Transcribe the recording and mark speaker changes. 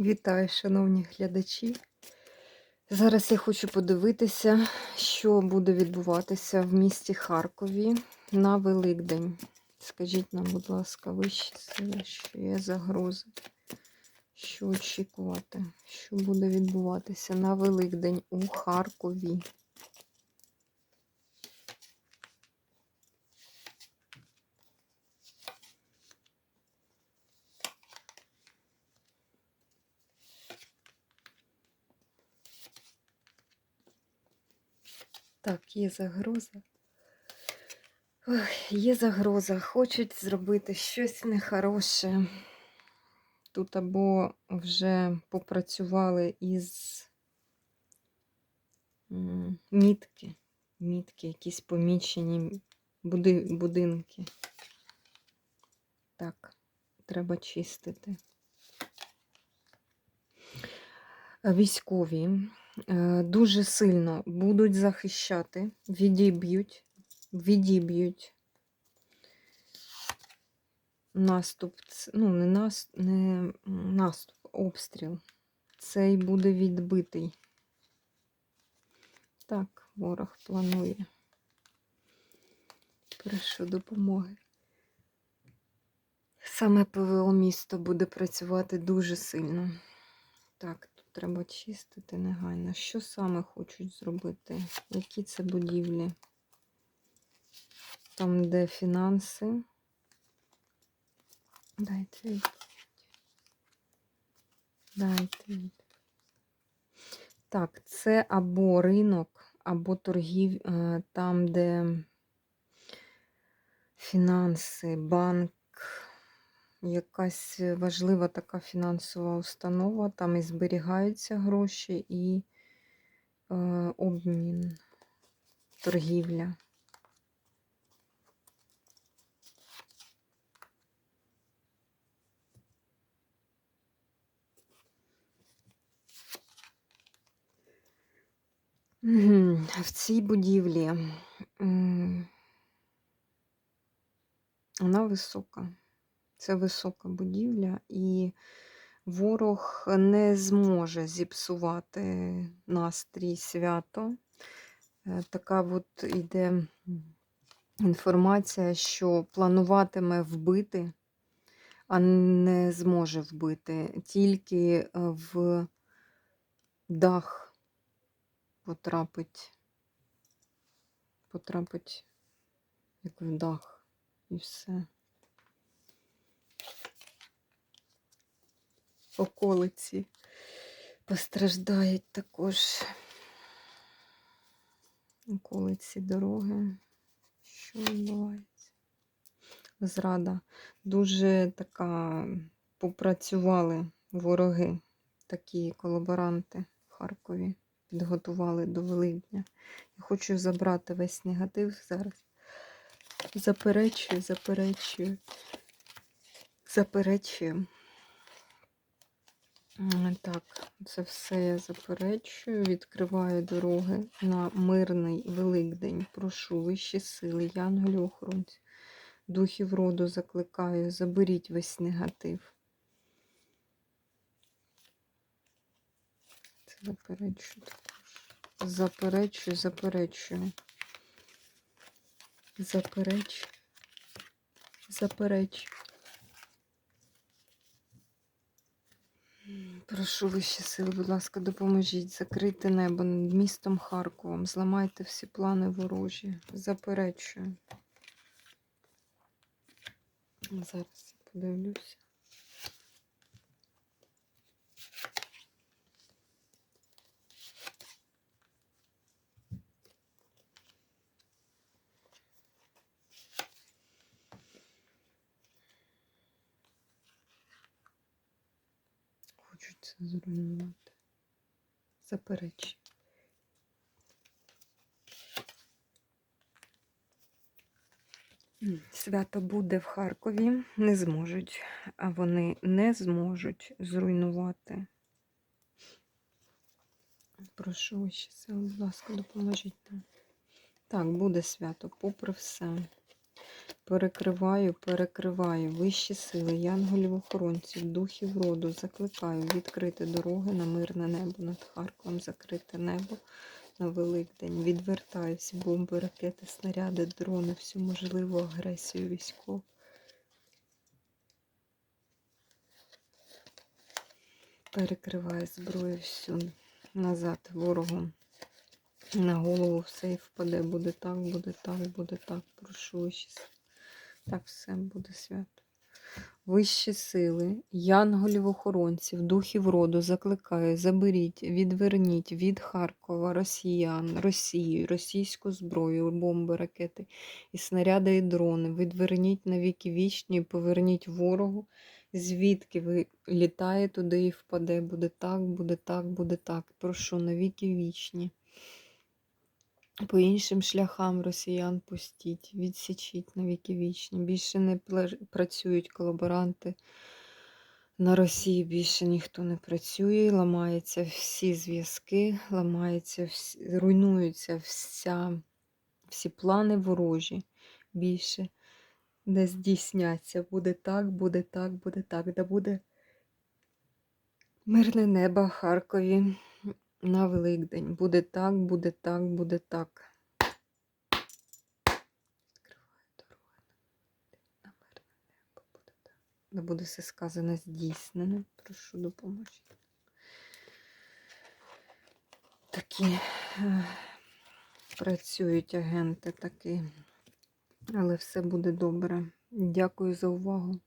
Speaker 1: Вітаю, шановні глядачі. Зараз я хочу подивитися, що буде відбуватися в місті Харкові на Великдень. Скажіть нам, будь ласка, сили, що є загрози, що очікувати, що буде відбуватися на Великдень у Харкові. Так, є загроза. Ой, є загроза. Хочуть зробити щось нехороше. Тут або вже попрацювали із мітки, мітки, якісь помічені буди, будинки. Так, треба чистити. Військові дуже сильно будуть захищати, відіб'ють, відіб'ють наступ, ну, не, нас, не наступ, обстріл. Цей буде відбитий. Так, ворог планує. Прошу допомоги. Саме ПВО місто буде працювати дуже сильно. Так, треба чистити негайно. Що саме хочуть зробити? Які це будівлі? Там, де фінанси. Дайте відповідь. Дайте відповідь. Так, це або ринок, або торгів, е, там, де фінанси, банк, якась важлива така фінансова установа, там і зберігаються гроші, і е, обмін, торгівля. В цій будівлі вона висока. Це висока будівля, і ворог не зможе зіпсувати настрій свято. Е, Така от іде інформація, що плануватиме вбити, а не зможе вбити, тільки е, в дах потрапить, потрапить як в дах, і все. Околиці постраждають також околиці дороги. Що відбувається? Зрада. Дуже така попрацювали вороги, такі колаборанти в Харкові. Підготували до Великдня. Я хочу забрати весь негатив зараз. Заперечую, заперечую, заперечую. Так, це все я заперечую. Відкриваю дороги на мирний Великдень. Прошу вищі сили, янголів охоронців, духів роду закликаю, заберіть весь негатив. Це заперечую також. Заперечую, заперечую. Заперечую. Заперечую. Прошу вищі сили, будь ласка, допоможіть закрити небо над містом Харковом. Зламайте всі плани ворожі. Заперечую. Зараз я подивлюся. Хочуть це зруйнувати. Заперечую. М, Свято буде в Харкові. Не зможуть, а вони не зможуть зруйнувати. Прошу сили, будь ласка, допоможіть нам. Так, буде свято, попри все. Перекриваю, перекриваю вищі сили, янголів охоронців, духів роду. Закликаю відкрити дороги на мирне небо над Харковом, закрите небо на Великдень. Відвертаю всі бомби, ракети, снаряди, дрони, всю можливу агресію військову. Перекриваю зброю всю назад ворогу. На голову все впаде. Буде так, буде так, буде так. Прошу сили. Так все буде свято. Вищі сили, янголів охоронців, духів роду закликаю, заберіть, відверніть від Харкова росіян, Росію, російську зброю, бомби, ракети і снаряди і дрони. Відверніть на віки вічні, поверніть ворогу, звідки ви літає туди і впаде. Буде так, буде так, буде так. Прошу на віки вічні. По іншим шляхам росіян пустіть, відсічіть на віки вічні. Більше не працюють колаборанти. На Росії більше ніхто не працює, ламаються всі зв'язки, ламаються всі, руйнуються вся, всі плани ворожі. Більше не здійсняться. Буде так, буде так, буде так. Да буде мирне небо Харкові на Великдень. Буде так, буде так, буде так. Відкриваю дороги на небо. Буде так. Да буде все сказане здійснене. Прошу допоможі. Такі е, працюють агенти такі. Але все буде добре. Дякую за увагу.